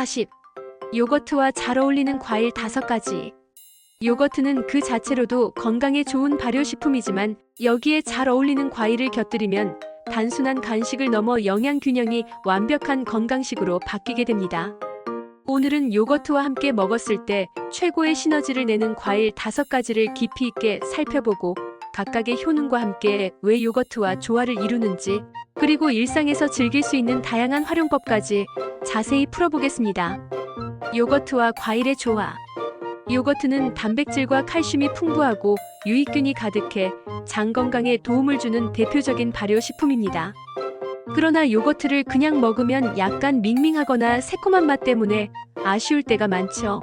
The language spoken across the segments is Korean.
40. 요거트와 잘 어울리는 과일 5가지. 요거트는 그 자체로도 건강에 좋은 발효식품이지만 여기에 잘 어울리는 과일을 곁들이면 단순한 간식을 넘어 영양 균형이 완벽한 건강식으로 바뀌게 됩니다. 오늘은 요거트와 함께 먹었을 때 최고의 시너지를 내는 과일 5가지를 깊이 있게 살펴보고 각각의 효능과 함께 왜 요거트와 조화를 이루는지 그리고 일상에서 즐길 수 있는 다양한 활용법까지 자세히 풀어보겠습니다. 요거트와 과일의 조화. 요거트는 단백질과 칼슘이 풍부하고 유익균이 가득해 장 건강에 도움을 주는 대표적인 발효식품입니다. 그러나 요거트를 그냥 먹으면 약간 밍밍하거나 새콤한 맛 때문에 아쉬울 때가 많죠.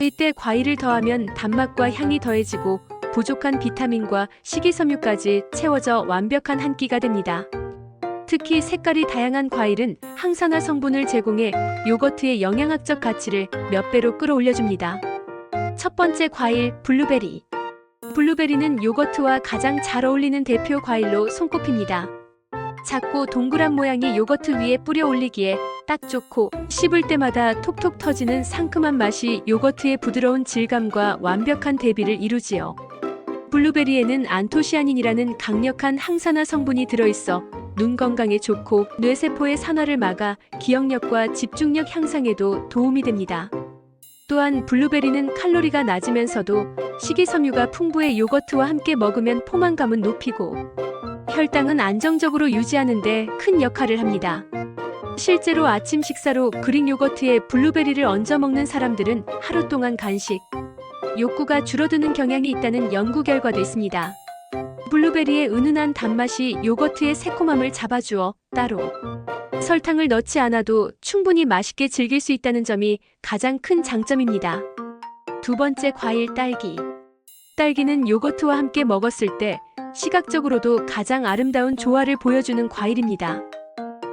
이때 과일을 더하면 단맛과 향이 더해지고 부족한 비타민과 식이섬유까지 채워져 완벽한 한 끼가 됩니다. 특히 색깔이 다양한 과일은 항산화 성분을 제공해 요거트의 영양학적 가치를 몇 배로 끌어올려줍니다. 첫 번째 과일, 블루베리. 블루베리는 요거트와 가장 잘 어울리는 대표 과일로 손꼽힙니다. 작고 동그란 모양의 요거트 위에 뿌려 올리기에 딱 좋고 씹을 때마다 톡톡 터지는 상큼한 맛이 요거트의 부드러운 질감과 완벽한 대비를 이루지요. 블루베리에는 안토시아닌이라는 강력한 항산화 성분이 들어있어 눈 건강에 좋고 뇌세포의 산화를 막아 기억력과 집중력 향상에도 도움이 됩니다. 또한 블루베리는 칼로리가 낮으면서도 식이섬유가 풍부해 요거트와 함께 먹으면 포만감은 높이고 혈당은 안정적으로 유지하는데 큰 역할을 합니다. 실제로 아침 식사로 그릭 요거트에 블루베리를 얹어 먹는 사람들은 하루 동안 간식, 욕구가 줄어드는 경향이 있다는 연구 결과도 있습니다. 블루베리의 은은한 단맛이 요거트의 새콤함을 잡아주어 따로 설탕을 넣지 않아도 충분히 맛있게 즐길 수 있다는 점이 가장 큰 장점입니다. 두 번째 과일 딸기. 딸기는 요거트와 함께 먹었을 때 시각적으로도 가장 아름다운 조화를 보여주는 과일입니다.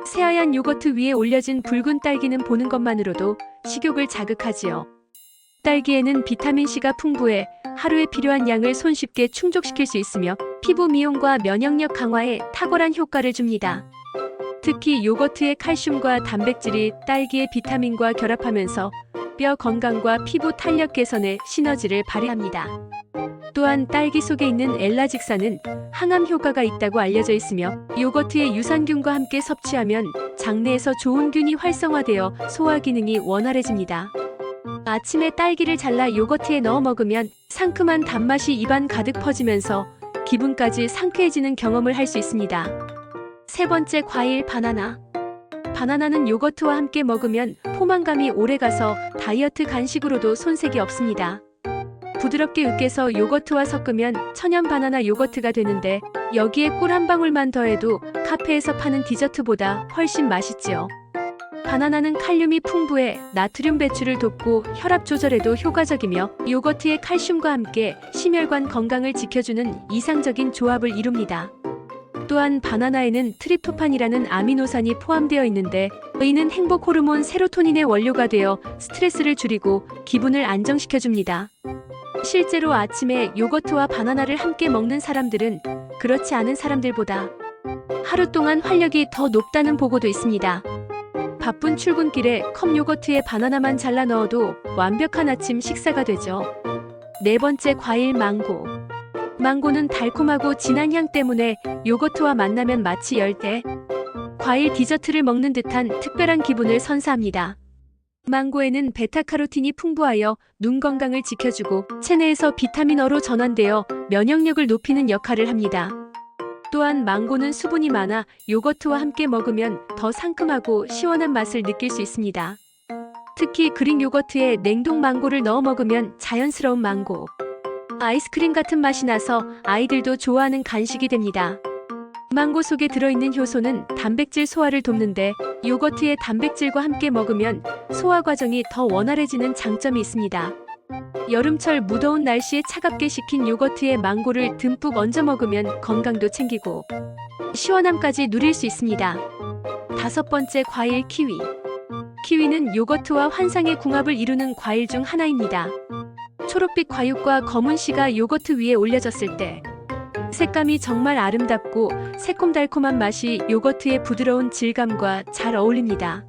새하얀 요거트 위에 올려진 붉은 딸기는 보는 것만으로도 식욕을 자극하지요. 딸기에는 비타민C가 풍부해 하루에 필요한 양을 손쉽게 충족시킬 수 있으며 피부 미용과 면역력 강화에 탁월한 효과를 줍니다. 특히 요거트의 칼슘과 단백질이 딸기의 비타민과 결합하면서 뼈 건강과 피부 탄력 개선에 시너지를 발휘합니다. 또한 딸기 속에 있는 엘라직산은 항암 효과가 있다고 알려져 있으며 요거트의 유산균과 함께 섭취하면 장내에서 좋은 균이 활성화되어 소화 기능이 원활해집니다. 아침에 딸기를 잘라 요거트에 넣어 먹으면 상큼한 단맛이 입안 가득 퍼지면서 기분까지 상쾌해지는 경험을 할 수 있습니다. 세 번째 과일 바나나. 바나나는 요거트와 함께 먹으면 포만감이 오래가서 다이어트 간식으로도 손색이 없습니다. 부드럽게 으깨서 요거트와 섞으면 천연 바나나 요거트가 되는데 여기에 꿀 한 방울만 더해도 카페에서 파는 디저트보다 훨씬 맛있지요. 바나나는 칼륨이 풍부해 나트륨 배출을 돕고 혈압 조절에도 효과적이며 요거트의 칼슘과 함께 심혈관 건강을 지켜주는 이상적인 조합을 이룹니다. 또한 바나나에는 트립토판이라는 아미노산이 포함되어 있는데 이는 행복 호르몬 세로토닌의 원료가 되어 스트레스를 줄이고 기분을 안정시켜줍니다. 실제로 아침에 요거트와 바나나를 함께 먹는 사람들은 그렇지 않은 사람들보다 하루 동안 활력이 더 높다는 보고도 있습니다. 바쁜 출근길에 컵 요거트에 바나나만 잘라 넣어도 완벽한 아침 식사가 되죠. 네 번째 과일 망고. 망고는 달콤하고 진한 향 때문에 요거트와 만나면 마치 열대 과일 디저트를 먹는 듯한 특별한 기분을 선사합니다. 망고에는 베타카로틴이 풍부하여 눈 건강을 지켜주고 체내에서 비타민어로 전환되어 면역력을 높이는 역할을 합니다. 또한 망고는 수분이 많아 요거트와 함께 먹으면 더 상큼하고 시원한 맛을 느낄 수 있습니다. 특히 그릭 요거트에 냉동 망고를 넣어 먹으면 자연스러운 망고, 아이스크림 같은 맛이 나서 아이들도 좋아하는 간식이 됩니다. 망고 속에 들어있는 효소는 단백질 소화를 돕는데 요거트의 단백질과 함께 먹으면 소화 과정이 더 원활해지는 장점이 있습니다. 여름철 무더운 날씨에 차갑게 식힌 요거트에 망고를 듬뿍 얹어 먹으면 건강도 챙기고 시원함까지 누릴 수 있습니다. 다섯 번째 과일 키위. 키위는 요거트와 환상의 궁합을 이루는 과일 중 하나입니다. 초록빛 과육과 검은 씨가 요거트 위에 올려졌을 때 색감이 정말 아름답고 새콤달콤한 맛이 요거트의 부드러운 질감과 잘 어울립니다.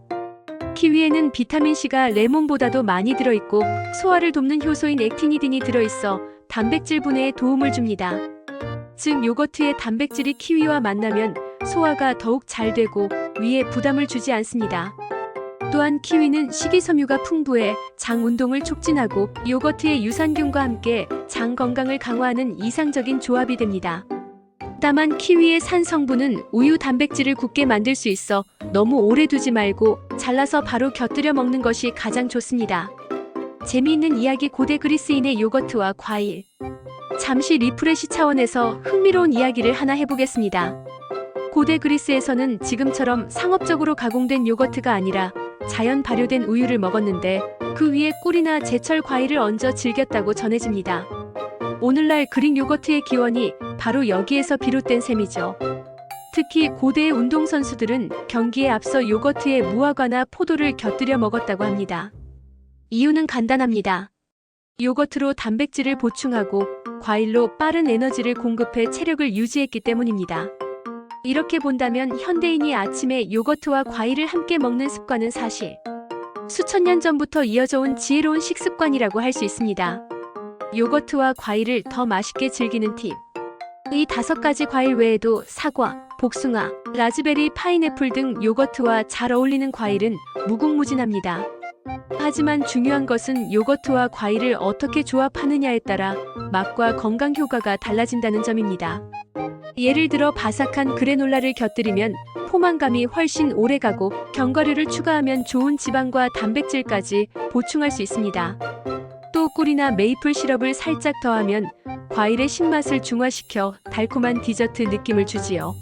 키위에는 비타민C가 레몬보다도 많이 들어있고 소화를 돕는 효소인 액티니딘이 들어있어 단백질 분해에 도움을 줍니다. 즉 요거트의 단백질이 키위와 만나면 소화가 더욱 잘 되고 위에 부담을 주지 않습니다. 또한 키위는 식이섬유가 풍부해 장 운동을 촉진하고 요거트의 유산균과 함께 장 건강을 강화하는 이상적인 조합이 됩니다. 다만 키위의 산 성분은 우유 단백질을 굳게 만들 수 있어 너무 오래 두지 말고 잘라서 바로 곁들여 먹는 것이 가장 좋습니다. 재미있는 이야기 고대 그리스인의 요거트와 과일. 잠시 리프레시 차원에서 흥미로운 이야기를 하나 해보겠습니다. 고대 그리스에서는 지금처럼 상업적으로 가공된 요거트가 아니라 자연 발효된 우유를 먹었는데 그 위에 꿀이나 제철 과일을 얹어 즐겼다고 전해집니다. 오늘날 그릭 요거트의 기원이 바로 여기에서 비롯된 셈이죠. 특히 고대의 운동선수들은 경기에 앞서 요거트에 무화과나 포도를 곁들여 먹었다고 합니다. 이유는 간단합니다. 요거트로 단백질을 보충하고 과일로 빠른 에너지를 공급해 체력을 유지했기 때문입니다. 이렇게 본다면 현대인이 아침에 요거트와 과일을 함께 먹는 습관은 사실 수천 년 전부터 이어져 온 지혜로운 식습관이라고 할 수 있습니다. 요거트와 과일을 더 맛있게 즐기는 팁. 이 다섯 가지 과일 외에도 사과, 복숭아, 라즈베리, 파인애플 등 요거트와 잘 어울리는 과일은 무궁무진합니다. 하지만 중요한 것은 요거트와 과일을 어떻게 조합하느냐에 따라 맛과 건강 효과가 달라진다는 점입니다. 예를 들어 바삭한 그래놀라를 곁들이면 포만감이 훨씬 오래가고 견과류를 추가하면 좋은 지방과 단백질까지 보충할 수 있습니다. 또 꿀이나 메이플 시럽을 살짝 더하면 과일의 신맛을 중화시켜 달콤한 디저트 느낌을 주지요.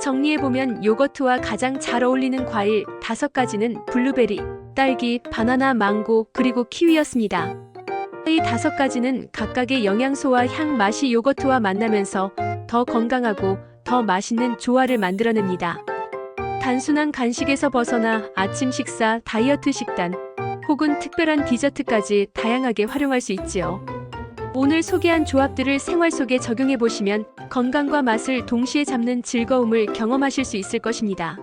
정리해보면 요거트와 가장 잘 어울리는 과일 다섯 가지는 블루베리, 딸기, 바나나, 망고, 그리고 키위였습니다. 이 다섯 가지는 각각의 영양소와 향 맛이 요거트와 만나면서 더 건강하고 더 맛있는 조화를 만들어냅니다. 단순한 간식에서 벗어나 아침 식사, 다이어트 식단, 혹은 특별한 디저트까지 다양하게 활용할 수 있지요. 오늘 소개한 조합들을 생활 속에 적용해 보시면 건강과 맛을 동시에 잡는 즐거움을 경험하실 수 있을 것입니다.